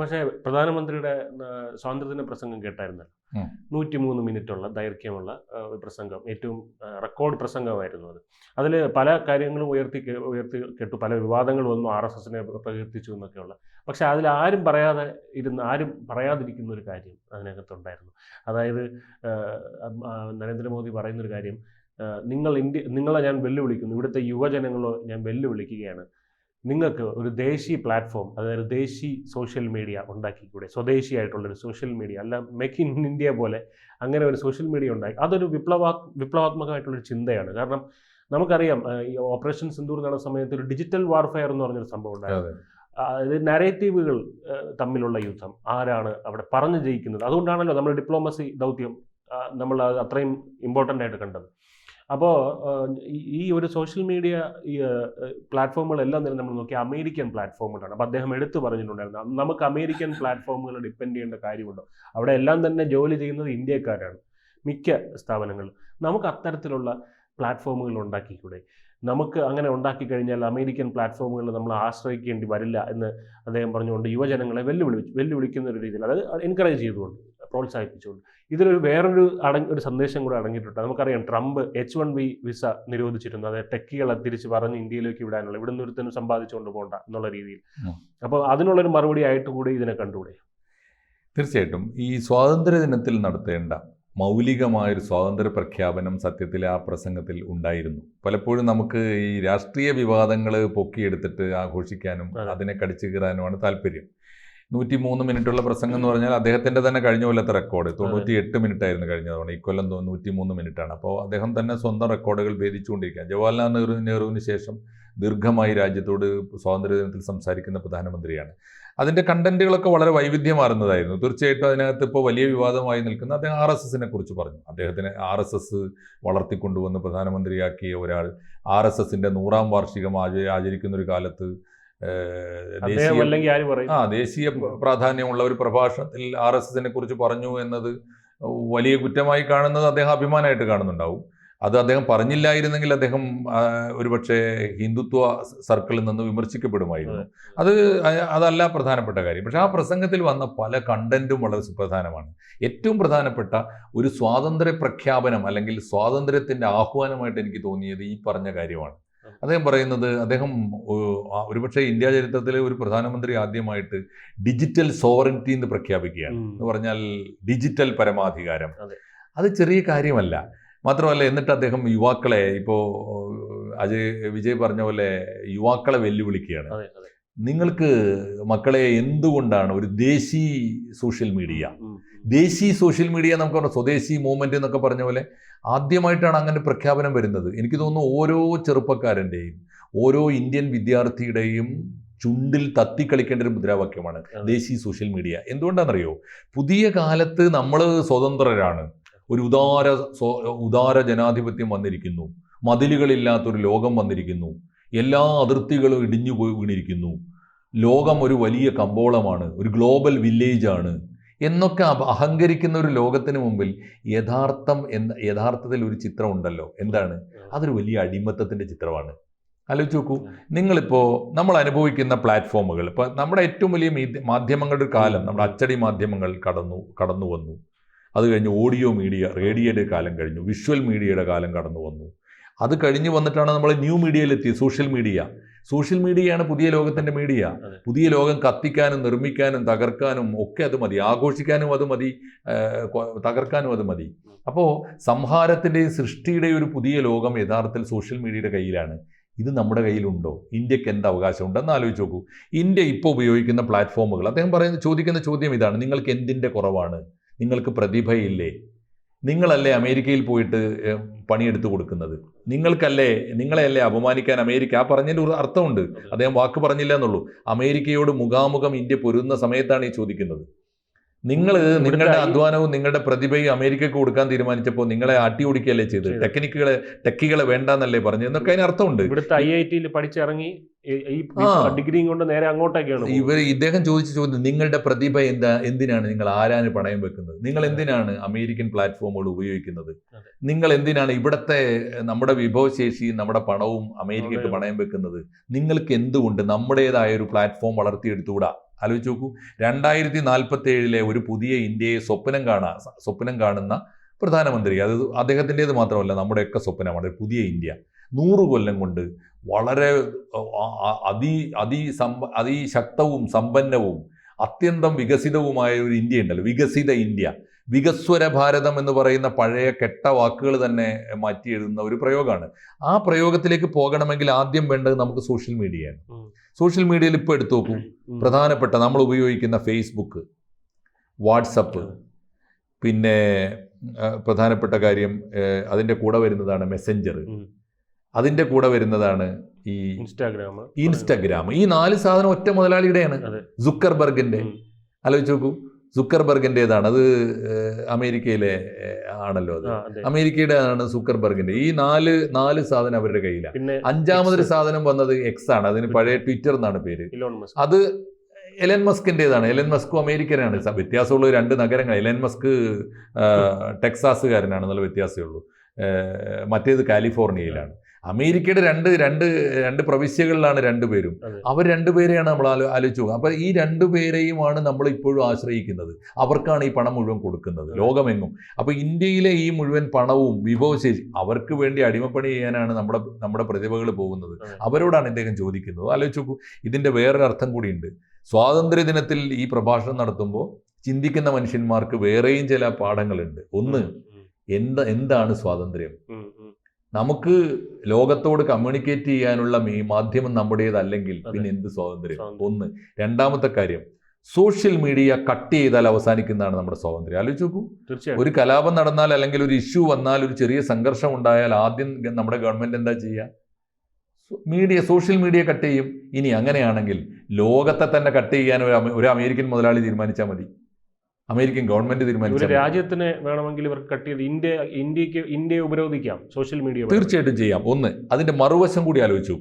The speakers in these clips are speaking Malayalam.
പക്ഷേ പ്രധാനമന്ത്രിയുടെ സ്വാതന്ത്ര്യദിന പ്രസംഗം കേട്ടായിരുന്നല്ലോ. നൂറ്റിമൂന്ന് മിനിറ്റുള്ള ദൈർഘ്യമുള്ള ഒരു പ്രസംഗം ഏറ്റവും റെക്കോർഡ് പ്രസംഗമായിരുന്നു അത്. അതിൽ പല കാര്യങ്ങളും ഉയർത്തി ഉയർത്തി കേട്ടു. പല വിവാദങ്ങൾ വന്നു. ആർ എസ് എസിനെ പ്രകീർത്തിച്ചു എന്നൊക്കെയുള്ള. പക്ഷെ അതിൽ ആരും പറയാതെ ഇരുന്ന് ആരും പറയാതിരിക്കുന്ന ഒരു കാര്യം അതിനകത്തുണ്ടായിരുന്നു. അതായത് നരേന്ദ്രമോദി പറയുന്നൊരു കാര്യം നിങ്ങൾ ഇന്ത്യ നിങ്ങളെ ഞാൻ വെല്ലുവിളിക്കുന്നു. ഇവിടുത്തെ യുവജനങ്ങളോ ഞാൻ വെല്ലുവിളിക്കുകയാണ്. നിങ്ങൾക്ക് ഒരു ദേശീയ പ്ലാറ്റ്ഫോം അതായത് ദേശീയ സോഷ്യൽ മീഡിയ ഉണ്ടാക്കിക്കൂടെ? സ്വദേശിയായിട്ടുള്ളൊരു സോഷ്യൽ മീഡിയ അല്ല മേക്ക് ഇൻ ഇന്ത്യ പോലെ അങ്ങനെ ഒരു സോഷ്യൽ മീഡിയ ഉണ്ടാക്കി അതൊരു വിപ്ലവാ വിപ്ലവാത്മകമായിട്ടുള്ളൊരു ചിന്തയാണ്. കാരണം നമുക്കറിയാം ഈ ഓപ്പറേഷൻ സിന്ദൂർ നടന്ന സമയത്ത് ഒരു ഡിജിറ്റൽ വാർഫെയർ എന്ന് പറഞ്ഞൊരു സംഭവം ഉണ്ടായിരുന്നു അതെ. അതായത് നരേറ്റീവുകൾ തമ്മിലുള്ള യുദ്ധം. ആരാണ് അവിടെ പറഞ്ഞു ജയിക്കുന്നത്? അതുകൊണ്ടാണല്ലോ നമ്മൾ ഡിപ്ലോമസി ദൗത്യം നമ്മൾ അത് അത്രയും ഇമ്പോർട്ടന്റ് ആയിട്ട് കണ്ടത്. അപ്പോൾ ഈ ഒരു സോഷ്യൽ മീഡിയ പ്ലാറ്റ്ഫോമുകളെല്ലാം തന്നെ നമ്മൾ നോക്കി അമേരിക്കൻ പ്ലാറ്റ്ഫോമുകളാണ്. അപ്പോൾ അദ്ദേഹം എടുത്തു പറഞ്ഞിട്ടുണ്ടായിരുന്നു നമുക്ക് അമേരിക്കൻ പ്ലാറ്റ്ഫോമുകൾ ഡിപ്പെൻഡ് ചെയ്യേണ്ട കാര്യമുണ്ടോ? അവിടെ എല്ലാം തന്നെ ജോലി ചെയ്യുന്നത് ഇന്ത്യക്കാരാണ് മിക്ക സ്ഥാപനങ്ങൾ നമുക്ക് അത്തരത്തിലുള്ള പ്ലാറ്റ്ഫോമുകൾ ഉണ്ടാക്കിക്കൂടെ? നമുക്ക് അങ്ങനെ ഉണ്ടാക്കി കഴിഞ്ഞാൽ അമേരിക്കൻ പ്ലാറ്റ്ഫോമുകൾ നമ്മൾ ആശ്രയിക്കേണ്ടി വരില്ല എന്ന് അദ്ദേഹം പറഞ്ഞുകൊണ്ട് യുവജനങ്ങളെ വെല്ലുവിളി വെല്ലുവിളിക്കുന്ന ഒരു രീതിയിൽ അതായത് എൻകറേജ് ചെയ്തുകൊണ്ട് പ്രോത്സാഹിപ്പിച്ചുകൊണ്ട്. ഇതിലൊരു വേറൊരു അടങ്ങ ഒരു സന്ദേശം കൂടെ അടങ്ങിയിട്ടുണ്ട്. നമുക്കറിയാം Trump H one B visa നിരോധിച്ചിരുന്നു. അതായത് ടെക്കികളെ തിരിച്ച് പറഞ്ഞ് ഇന്ത്യയിലേക്ക് വിടാനുള്ള ഇവിടെ നിന്ന് ഒരുത്തനും സമ്പാദിച്ചുകൊണ്ട് പോകണ്ട എന്നുള്ള രീതിയിൽ. അപ്പോൾ അതിനുള്ളൊരു മറുപടി ആയിട്ട് കൂടി ഇതിനെ കണ്ടുകൂടെ? തീർച്ചയായിട്ടും. ഈ സ്വാതന്ത്ര്യ ദിനത്തിൽ നടത്തേണ്ട മൗലികമായൊരു സ്വാതന്ത്ര്യ പ്രഖ്യാപനം സത്യത്തിൽ ആ പ്രസംഗത്തിൽ ഉണ്ടായിരുന്നു. പലപ്പോഴും നമുക്ക് ഈ രാഷ്ട്രീയ വിവാദങ്ങൾ പൊക്കിയെടുത്തിട്ട് ആഘോഷിക്കാനും അതിനെ കടിച്ചു കീറാനുമാണ് താല്പര്യം. നൂറ്റി മൂന്ന് മിനിറ്റുള്ള പ്രസംഗം എന്ന് പറഞ്ഞാൽ അദ്ദേഹത്തിന്റെ തന്നെ കഴിഞ്ഞ കൊല്ലത്തെ റെക്കോർഡ് തൊണ്ണൂറ്റി എട്ട് മിനിറ്റ് ആയിരുന്നു കഴിഞ്ഞ തവണ ഇക്കൊല്ലം നൂറ്റി മൂന്ന് മിനിറ്റ് ആണ് അപ്പോൾ അദ്ദേഹം തന്നെ സ്വന്തം റെക്കോർഡുകൾ ഭേദിച്ചുകൊണ്ടിരിക്കുക ജവഹർലാൽ നെഹ്റു നെഹ്റുവിന് ശേഷം ദീർഘമായി രാജ്യത്തോട് സ്വാതന്ത്ര്യ ദിനത്തിൽ സംസാരിക്കുന്ന പ്രധാനമന്ത്രിയാണ്. അതിന്റെ കണ്ടന്റുകളൊക്കെ വളരെ വൈവിധ്യമാർന്നതായിരുന്നു. തീർച്ചയായിട്ടും അതിനകത്ത് ഇപ്പോൾ വലിയ വിവാദമായി നിൽക്കുന്ന അദ്ദേഹം ആർ എസ് എസിനെ കുറിച്ച് പറഞ്ഞു. അദ്ദേഹത്തിന് ആർ എസ് എസ് വളർത്തിക്കൊണ്ടുവന്ന് പ്രധാനമന്ത്രിയാക്കിയ ഒരാൾ ആർ എസ് എസിന്റെ നൂറാം വാർഷികം ആചരിക്കുന്ന ഒരു കാലത്ത് ആ ദേശീയ പ്രാധാന്യമുള്ള ഒരു പ്രഭാഷണത്തിൽ ആർ എസ് എസിനെ കുറിച്ച് പറഞ്ഞു എന്നത് വലിയ കുറ്റമായി കാണുന്നത് അദ്ദേഹം അഭിമാനമായിട്ട് കാണുന്നുണ്ടാവും. അത് അദ്ദേഹം പറഞ്ഞില്ലായിരുന്നെങ്കിൽ അദ്ദേഹം ഒരുപക്ഷെ ഹിന്ദുത്വ സർക്കിളിൽ നിന്ന് വിമർശിക്കപ്പെടുമായിരുന്നു. അത്. അതല്ല പ്രധാനപ്പെട്ട കാര്യം. പക്ഷെ ആ പ്രസംഗത്തിൽ വന്ന പല കണ്ടന്റും വളരെ സുപ്രധാനമാണ്. ഏറ്റവും പ്രധാനപ്പെട്ട ഒരു സ്വാതന്ത്ര്യ പ്രഖ്യാപനം അല്ലെങ്കിൽ സ്വാതന്ത്ര്യത്തിന്റെ ആഹ്വാനമായിട്ട് എനിക്ക് തോന്നിയത് ഈ പറഞ്ഞ കാര്യമാണ്. അദ്ദേഹം പറയുന്നത് അദ്ദേഹം ഒരുപക്ഷെ ഇന്ത്യ ചരിത്രത്തിലെ ഒരു പ്രധാനമന്ത്രി ആദ്യമായിട്ട് ഡിജിറ്റൽ സോവറിറ്റി എന്ന് പ്രഖ്യാപിക്കുകയാണ്. എന്ന് പറഞ്ഞാൽ ഡിജിറ്റൽ പരമാധികാരം. അതെ. ചെറിയ കാര്യമല്ല. മാത്രമല്ല എന്നിട്ട് അദ്ദേഹം യുവാക്കളെ ഇപ്പോൾ അജയ് വിജയ് പറഞ്ഞ പോലെ യുവാക്കളെ വെല്ലുവിളിക്കുകയാണ്. നിങ്ങൾക്ക് മക്കളെ എന്തുകൊണ്ടാണ് ഒരു ദേശീ സോഷ്യൽ മീഡിയ ദേശീയ ദേശീ സോഷ്യൽ മീഡിയ നമുക്ക് പറഞ്ഞ സ്വദേശി മൂവ്മെന്റ് എന്നൊക്കെ പറഞ്ഞ പോലെ ആദ്യമായിട്ടാണ് അങ്ങനെ പ്രഖ്യാപനം വരുന്നത്. എനിക്ക് തോന്നുന്നു ഓരോ ചെറുപ്പക്കാരന്റെയും ഓരോ ഇന്ത്യൻ വിദ്യാർത്ഥിയുടെയും ചുണ്ടിൽ തത്തിക്കളിക്കേണ്ട ഒരു മുദ്രാവാക്യമാണ്. ദേശീയ സോഷ്യൽ മീഡിയ. എന്തുകൊണ്ടാണെന്നറിയോ? പുതിയ കാലത്ത് നമ്മൾ സ്വതന്ത്രരാണ്. ഒരു ഉദാര ഉദാര ജനാധിപത്യം വന്നിരിക്കുന്നു. മതിലുകളില്ലാത്തൊരു ലോകം വന്നിരിക്കുന്നു. എല്ലാ അതിർത്തികളും ഇടിഞ്ഞു പോയി വീണിരിക്കുന്നു. ലോകം ഒരു വലിയ കമ്പോളമാണ്. ഒരു ഗ്ലോബൽ വില്ലേജാണ്. ആണ് എന്നൊക്കെ അഹങ്കരിക്കുന്ന ഒരു ലോകത്തിന് മുമ്പിൽ യഥാർത്ഥം എന്ന യഥാർത്ഥത്തിൽ ഒരു ചിത്രം ഉണ്ടല്ലോ. എന്താണ്? അതൊരു വലിയ അടിമത്തത്തിന്റെ ചിത്രമാണ്. ആലോചിച്ച് നോക്കൂ. നിങ്ങളിപ്പോൾ നമ്മൾ അനുഭവിക്കുന്ന പ്ലാറ്റ്ഫോമുകൾ ഇപ്പോൾ നമ്മുടെ ഏറ്റവും വലിയ മാധ്യമങ്ങളുടെ ഒരു കാലം നമ്മുടെ അച്ചടി മാധ്യമങ്ങൾ കടന്നു കടന്നു വന്നു. അത് കഴിഞ്ഞ് ഓഡിയോ മീഡിയ റേഡിയോയുടെ കാലം കഴിഞ്ഞു വിഷ്വൽ മീഡിയയുടെ കാലം കടന്നു വന്നു. അത് കഴിഞ്ഞ് വന്നിട്ടാണ് നമ്മൾ ന്യൂ മീഡിയയിലെത്തി സോഷ്യൽ മീഡിയ. സോഷ്യൽ മീഡിയയാണ് പുതിയ ലോകത്തിന്റെ മീഡിയ. പുതിയ ലോകം കത്തിക്കാനും നിർമ്മിക്കാനും തകർക്കാനും ഒക്കെ അത് മതി. ആഘോഷിക്കാനും അത് മതി. തകർക്കാനും അത് മതി. അപ്പോൾ സംഹാരത്തിന്റെയും സൃഷ്ടിയുടെയും ഒരു പുതിയ ലോകം യഥാർത്ഥത്തിൽ സോഷ്യൽ മീഡിയയുടെ കയ്യിലാണ്. ഇത് നമ്മുടെ കയ്യിലുണ്ടോ? ഇന്ത്യയ്ക്ക് എന്ത് അവകാശമുണ്ടെന്ന് ആലോചിച്ച് നോക്കൂ. ഇന്ത്യ ഇപ്പോൾ ഉപയോഗിക്കുന്ന പ്ലാറ്റ്ഫോമുകൾ അദ്ദേഹം പറയുന്ന ചോദിക്കുന്ന ചോദ്യം ഇതാണ്. നിങ്ങൾക്ക് എന്തിന്റെ കുറവാണ്? നിങ്ങൾക്ക് പ്രതിഭയില്ലേ? നിങ്ങളല്ലേ അമേരിക്കയിൽ പോയിട്ട് പണിയെടുത്ത് കൊടുക്കുന്നത്? നിങ്ങൾക്കല്ലേ നിങ്ങളെയല്ലേ അപമാനിക്കാൻ അമേരിക്ക? ആ പറഞ്ഞതിന്റെ ഒരു അർത്ഥമുണ്ട്. അദ്ദേഹം വാക്ക് പറഞ്ഞില്ല എന്നുള്ളൂ അമേരിക്കയോട് മുഖാമുഖം ഇന്ത്യ പൊരുന്ന സമയത്താണ് ഈ ചോദിക്കുന്നത്. നിങ്ങൾ നിങ്ങളുടെ അധ്വാനവും നിങ്ങളുടെ പ്രതിഭയും അമേരിക്കക്ക് കൊടുക്കാൻ തീരുമാനിച്ചപ്പോൾ നിങ്ങളെ ആട്ടി ഓടിക്കുകയല്ലേ ചെയ്ത് ടെക്നിക്കുകളെ ടെക്കികളെ വേണ്ടെന്നല്ലേ പറഞ്ഞു എന്നൊക്കെ അതിന് അർത്ഥമുണ്ട്. ഇവിടുത്തെ ഐ ഐ ടിയിൽ പഠിച്ചിറങ്ങി ഡിഗ്രിയും കൊണ്ട് നേരെ അങ്ങോട്ടേക്കാണ്. ഇവർ ഇദ്ദേഹം ചോദിച്ച ചോദ്യം നിങ്ങളുടെ പ്രതിഭ എന്താ എന്തിനാണ് നിങ്ങൾ ആരാന് പണയം വെക്കുന്നത്? നിങ്ങൾ എന്തിനാണ് അമേരിക്കൻ പ്ലാറ്റ്ഫോമുകൾ ഉപയോഗിക്കുന്നത്? നിങ്ങൾ എന്തിനാണ് ഇവിടുത്തെ നമ്മുടെ വിഭവശേഷിയും നമ്മുടെ പണവും അമേരിക്കക്ക്. പണയം വെക്കുന്നത്? നിങ്ങൾക്ക് എന്തുകൊണ്ട് നമ്മുടേതായ ഒരു പ്ലാറ്റ്ഫോം വളർത്തിയെടുത്തുകൂടാ? ആലോചിച്ച് നോക്കൂ. രണ്ടായിരത്തി നാൽപ്പത്തി ഏഴിലെ ഒരു പുതിയ ഇന്ത്യയെ സ്വപ്നം കാണാ സ്വപ്നം കാണുന്ന പ്രധാനമന്ത്രി. അത് അദ്ദേഹത്തിന്റേത് മാത്രമല്ല നമ്മുടെയൊക്കെ സ്വപ്നമാണ്. ഒരു പുതിയ ഇന്ത്യ. നൂറ് കൊല്ലം കൊണ്ട് വളരെ അതി അതിസമ്പ അതിശക്തവും സമ്പന്നവും അത്യന്തം വികസിതവുമായ ഒരു ഇന്ത്യ ഉണ്ടല്ലോ. വികസിത ഇന്ത്യ. വികസ്വര ഭാരതം എന്ന് പറയുന്ന പഴയ കെട്ട വാക്കുകൾ തന്നെ മാറ്റി എഴുതുന്ന ഒരു പ്രയോഗമാണ്. ആ പ്രയോഗത്തിലേക്ക് പോകണമെങ്കിൽ ആദ്യം വേണ്ടത് നമുക്ക് സോഷ്യൽ മീഡിയയാണ്. സോഷ്യൽ മീഡിയയിൽ ഇപ്പോൾ എടുത്തു നോക്കൂ. പ്രധാനപ്പെട്ട നമ്മൾ ഉപയോഗിക്കുന്ന ഫേസ്ബുക്ക് വാട്സപ്പ് പിന്നെ പ്രധാനപ്പെട്ട കാര്യം അതിന്റെ കൂടെ വരുന്നതാണ് മെസ്സഞ്ചർ. അതിന്റെ കൂടെ വരുന്നതാണ് ഈ ഇൻസ്റ്റാഗ്രാം ഇൻസ്റ്റാഗ്രാം ഈ നാല് സാധനം ഒറ്റ മുതലാളിയുടെയാണ്. സുക്കർബർഗിന്റെ സുക്കർബർഗിന്റെ ആലോചിച്ച് നോക്കൂ. സുക്കർബർഗിന്റെതാണ് അത് അമേരിക്കയിലെ ആണല്ലോ അത്. അമേരിക്കയുടെ ആണ് സുക്കർബർഗിന്റെ ഈ നാല് നാല് സാധനം അവരുടെ കയ്യിലാണ്. അഞ്ചാമതൊരു സാധനം വന്നത് എക്സ് ആണ്. അതിന് പഴയ ട്വിറ്റർ എന്നാണ് പേര്. അത് എലൻ മസ്കിന്റെതാണ് എലൻ മസ്കും അമേരിക്കനാണ്. വ്യത്യാസമുള്ള രണ്ട് നഗരങ്ങൾ. എലൻ മസ്ക് ടെക്സാസുകാരനാണ് എന്നുള്ള വ്യത്യാസമേ ഉള്ളൂ. മറ്റേത് കാലിഫോർണിയയിലാണ്. അമേരിക്കയുടെ രണ്ട് രണ്ട് രണ്ട് പ്രവിശ്യകളിലാണ് രണ്ടുപേരും. അവർ രണ്ടുപേരെയാണ് നമ്മൾ ആലോ ആലോചിച്ചു അപ്പോൾ ഈ രണ്ടുപേരെയുമാണ് നമ്മൾ ഇപ്പോഴും ആശ്രയിക്കുന്നത്. അവർക്കാണ് ഈ പണം മുഴുവൻ കൊടുക്കുന്നത്. ലോകമെങ്ങും. അപ്പോൾ ഇന്ത്യയിലെ ഈ മുഴുവൻ പണവും വിഭവശേഷി അവർക്ക് വേണ്ടി അടിമപ്പണി ചെയ്യാനാണ് നമ്മുടെ നമ്മുടെ പ്രതിഭകൾ പോകുന്നത്. അവരോടാണ് ഇദ്ദേഹം ചോദിക്കുന്നത്. ആലോചിച്ച് നോക്കൂ. ഇതിന്റെ വേറൊരു അർത്ഥം കൂടിയുണ്ട് സ്വാതന്ത്ര്യ ദിനത്തിൽ ഈ പ്രഭാഷണം നടത്തുമ്പോൾ ചിന്തിക്കുന്ന മനുഷ്യന്മാർക്ക് വേറെയും ചില പാഠങ്ങളുണ്ട്. ഒന്ന് എന്താ എന്താണ് സ്വാതന്ത്ര്യം. നമുക്ക് ലോകത്തോട് കമ്മ്യൂണിക്കേറ്റ് ചെയ്യാനുള്ള ഈ മാധ്യമം നമ്മുടേതല്ലെങ്കിൽ പിന്നെ എന്ത് സ്വാതന്ത്ര്യം. ഒന്ന് രണ്ടാമത്തെ കാര്യം സോഷ്യൽ മീഡിയ കട്ട് ചെയ്താൽ അവസാനിക്കുന്നതാണ് നമ്മുടെ സ്വാതന്ത്ര്യം. ആലോചിച്ച് നോക്കൂ. ഒരു കലാപം നടന്നാൽ അല്ലെങ്കിൽ ഒരു ഇഷ്യൂ വന്നാൽ ഒരു ചെറിയ സംഘർഷം ഉണ്ടായാൽ ആദ്യം നമ്മുടെ ഗവൺമെന്റ് എന്താ ചെയ്യുക? മീഡിയ സോഷ്യൽ മീഡിയ കട്ട് ചെയ്യും. ഇനി അങ്ങനെയാണെങ്കിൽ ലോകത്തെ തന്നെ കട്ട് ചെയ്യാൻ ഒരു അമേരിക്കൻ മുതലാളി തീരുമാനിച്ചാൽ മതി. അമേരിക്കൻ ഗവൺമെന്റ് തീരുമാനിച്ചു. രാജ്യത്തിന് വേണമെങ്കിൽ ഇവർക്ക് കട്ട് ചെയ്ത് ഇന്ത്യ ഇന്ത്യയ്ക്ക് ഇന്ത്യയെ ഉപരോധിക്കാം സോഷ്യൽ മീഡിയ. തീർച്ചയായിട്ടും ചെയ്യാം. ഒന്ന് അതിന്റെ മറുവശം കൂടി ആലോചിച്ച്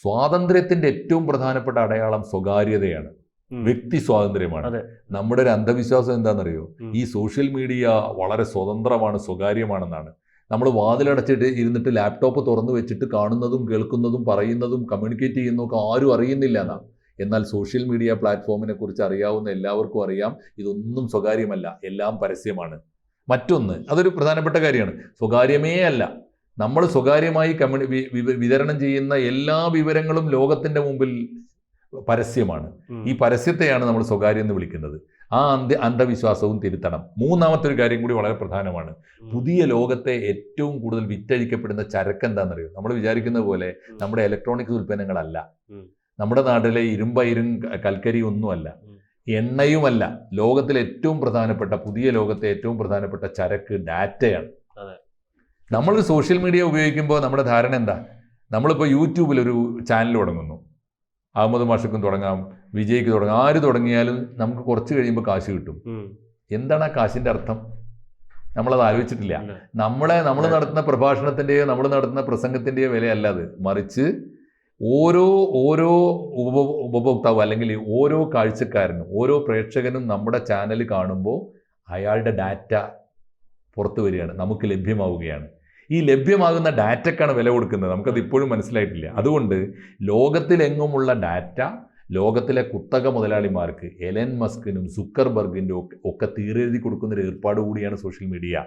സ്വാതന്ത്ര്യത്തിന്റെ ഏറ്റവും പ്രധാനപ്പെട്ട അടയാളം സ്വകാര്യതയാണ്. വ്യക്തി സ്വാതന്ത്ര്യമാണ്. നമ്മുടെ ഒരു അന്ധവിശ്വാസം എന്താണെന്നറിയോ. ഈ സോഷ്യൽ മീഡിയ വളരെ സ്വതന്ത്രമാണ് സ്വകാര്യമാണെന്നാണ്. നമ്മൾ വാതിലടച്ചിട്ട് ഇരുന്നിട്ട് ലാപ്ടോപ്പ് തുറന്നു വെച്ചിട്ട് കാണുന്നതും കേൾക്കുന്നതും പറയുന്നതും കമ്മ്യൂണിക്കേറ്റ് ചെയ്യുന്നതൊക്കെ ആരും അറിയുന്നില്ല എന്നാണ് എന്നാൽ സോഷ്യൽ മീഡിയ പ്ലാറ്റ്ഫോമിനെ കുറിച്ച് അറിയാവുന്ന എല്ലാവർക്കും അറിയാം. ഇതൊന്നും സ്വകാര്യമല്ല എല്ലാം പരസ്യമാണ്. മറ്റൊന്ന് അതൊരു പ്രധാനപ്പെട്ട കാര്യമാണ്. സ്വകാര്യമേ അല്ല. നമ്മൾ സ്വകാര്യമായി കമ്മ്യൂണി വിതരണം ചെയ്യുന്ന എല്ലാ വിവരങ്ങളും ലോകത്തിന്റെ മുമ്പിൽ പരസ്യമാണ്. ഈ പരസ്യത്തെയാണ് നമ്മൾ സ്വകാര്യം എന്ന് വിളിക്കുന്നത്. ആ അന്ധ അന്ധവിശ്വാസവും തിരുത്തണം. മൂന്നാമത്തെ ഒരു കാര്യം കൂടി വളരെ പ്രധാനമാണ്. പുതിയ ലോകത്തെ ഏറ്റവും കൂടുതൽ വിറ്റഴിക്കപ്പെടുന്ന ചരക്ക് എന്താണെന്നറിയോ? നമ്മൾ വിചാരിക്കുന്ന പോലെ നമ്മുടെ ഇലക്ട്രോണിക്സ് ഉൽപ്പന്നങ്ങളല്ല. നമ്മുടെ നാട്ടിലെ ഇരുമ്പയിരും കൽക്കരി ഒന്നുമല്ല. എണ്ണയുമല്ല. ലോകത്തിലെ ഏറ്റവും പ്രധാനപ്പെട്ട പുതിയ ലോകത്തെ ഏറ്റവും പ്രധാനപ്പെട്ട ചരക്ക് ഡാറ്റയാണ്. നമ്മൾ സോഷ്യൽ മീഡിയ ഉപയോഗിക്കുമ്പോൾ നമ്മുടെ ധാരണ എന്താ? നമ്മളിപ്പോൾ യൂട്യൂബിൽ ഒരു ചാനൽ തുടങ്ങുന്നു. അഹമ്മദ് മാഷക്കും തുടങ്ങാം. വിജയ്ക്ക് തുടങ്ങും. ആര് തുടങ്ങിയാലും നമുക്ക് കുറച്ച് കഴിയുമ്പോൾ കാശ് കിട്ടും. എന്താണ് ആ കാശിന്റെ അർത്ഥം? നമ്മളത് ആലോചിച്ചിട്ടില്ല. നമ്മളെ നമ്മൾ നടത്തുന്ന പ്രഭാഷണത്തിന്റെയോ നമ്മൾ നടത്തുന്ന പ്രസംഗത്തിന്റെയോ വിലയല്ല അത്. മറിച്ച് ഓരോ ഓരോ ഉപഭോ ഉപഭോക്താവ് അല്ലെങ്കിൽ ഓരോ കാഴ്ചക്കാരനും ഓരോ പ്രേക്ഷകനും നമ്മുടെ ചാനൽ കാണുമ്പോൾ അയാളുടെ ഡാറ്റ പുറത്തു വരികയാണ്. നമുക്ക് ലഭ്യമാവുകയാണ്. ഈ ലഭ്യമാകുന്ന ഡാറ്റക്കാണ് വില കൊടുക്കുന്നത്. നമുക്കത് ഇപ്പോഴും മനസ്സിലായിട്ടില്ല. അതുകൊണ്ട് ലോകത്തിലെങ്ങുമുള്ള ഡാറ്റ ലോകത്തിലെ കുത്തക മുതലാളിമാർക്ക് എലൻ മസ്കിനും സുക്കർബർഗിന്റെ ഒക്കെ ഒക്കെ തീരെഴുതി കൊടുക്കുന്ന ഒരു ഏർപ്പാട് കൂടിയാണ് സോഷ്യൽ മീഡിയ.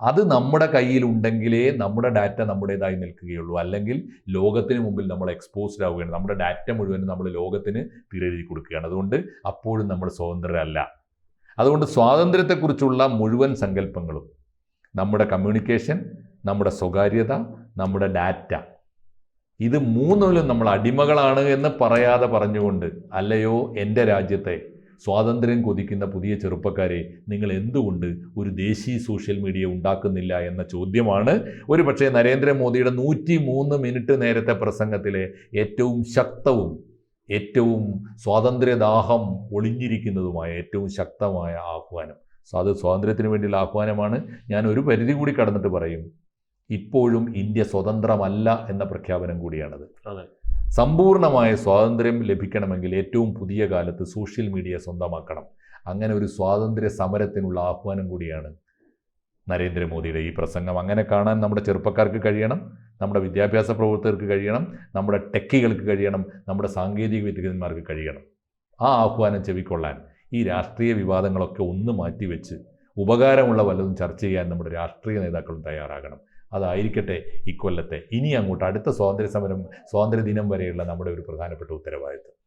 അത് നമ്മുടെ കയ്യിൽ ഉണ്ടെങ്കിലേ നമ്മുടെ ഡാറ്റ നമ്മുടേതായി നിൽക്കുകയുള്ളൂ. അല്ലെങ്കിൽ ലോകത്തിന് മുമ്പിൽ നമ്മൾ എക്സ്പോസ്ഡ് ആവുകയാണ്. നമ്മുടെ ഡാറ്റ മുഴുവൻ നമ്മൾ ലോകത്തിന് തീരെഴുതി കൊടുക്കുകയാണ്. അതുകൊണ്ട് അപ്പോഴും നമ്മൾ സ്വതന്ത്രരല്ല. അതുകൊണ്ട് സ്വാതന്ത്ര്യത്തെക്കുറിച്ചുള്ള മുഴുവൻ സങ്കല്പങ്ങളും നമ്മുടെ കമ്മ്യൂണിക്കേഷൻ നമ്മുടെ സ്വകാര്യത നമ്മുടെ ഡാറ്റ ഇത് മൂന്നിലും നമ്മൾ അടിമകളാണ് എന്ന് പറയാതെ പറഞ്ഞുകൊണ്ട് അല്ലയോ എന്റെ രാജ്യത്തെ സ്വാതന്ത്ര്യം കൊതിക്കുന്ന പുതിയ ചെറുപ്പക്കാരെ നിങ്ങൾ എന്തുകൊണ്ട് ഒരു ദേശീയ സോഷ്യൽ മീഡിയ ഉണ്ടാക്കുന്നില്ല എന്ന ചോദ്യമാണ്. ഒരു പക്ഷേ നരേന്ദ്രമോദിയുടെ നൂറ്റി മൂന്ന് മിനിറ്റ് നേരത്തെ പ്രസംഗത്തിലെ ഏറ്റവും ശക്തവും ഏറ്റവും സ്വാതന്ത്ര്യദാഹം ഒളിഞ്ഞിരിക്കുന്നതുമായ ഏറ്റവും ശക്തമായ ആഹ്വാനം. അത് സ്വാതന്ത്ര്യത്തിന് വേണ്ടിയുള്ള ആഹ്വാനമാണ്. ഞാൻ ഒരു പരിധി കൂടി കടന്നിട്ട് പറയും. ഇപ്പോഴും ഇന്ത്യ സ്വതന്ത്രമല്ല എന്ന പ്രഖ്യാപനം കൂടിയാണത്. അതെ. സമ്പൂർണമായ സ്വാതന്ത്ര്യം ലഭിക്കണമെങ്കിൽ ഏറ്റവും പുതിയ കാലത്ത് സോഷ്യൽ മീഡിയ സ്വന്തമാക്കണം. അങ്ങനെ ഒരു സ്വാതന്ത്ര്യ സമരത്തിനുള്ള ആഹ്വാനം കൂടിയാണ് നരേന്ദ്രമോദിയുടെ ഈ പ്രസംഗം. അങ്ങനെ കാണാൻ നമ്മുടെ ചെറുപ്പക്കാർക്ക് കഴിയണം നമ്മുടെ വിദ്യാഭ്യാസ പ്രവർത്തകർക്ക് കഴിയണം നമ്മുടെ ടെക്കികൾക്ക് കഴിയണം നമ്മുടെ സാങ്കേതിക വിദഗ്ധന്മാർക്ക് കഴിയണം. ആ ആഹ്വാനം ചെവിക്കൊള്ളാൻ ഈ രാഷ്ട്രീയ വിവാദങ്ങളൊക്കെ ഒന്ന് മാറ്റിവെച്ച് ഉപകാരമുള്ള വല്ലതും ചർച്ച ചെയ്യാൻ നമ്മുടെ രാഷ്ട്രീയ നേതാക്കളും തയ്യാറാകണം. അതായിരിക്കട്ടെ ഇക്കൊല്ലത്തെ ഇനി അങ്ങോട്ട് അടുത്ത സ്വാതന്ത്ര്യ സമരം സ്വാതന്ത്ര്യ ദിനം വരെയുള്ള നമ്മുടെ ഒരു പ്രധാനപ്പെട്ട ഉത്തരവാദിത്വം.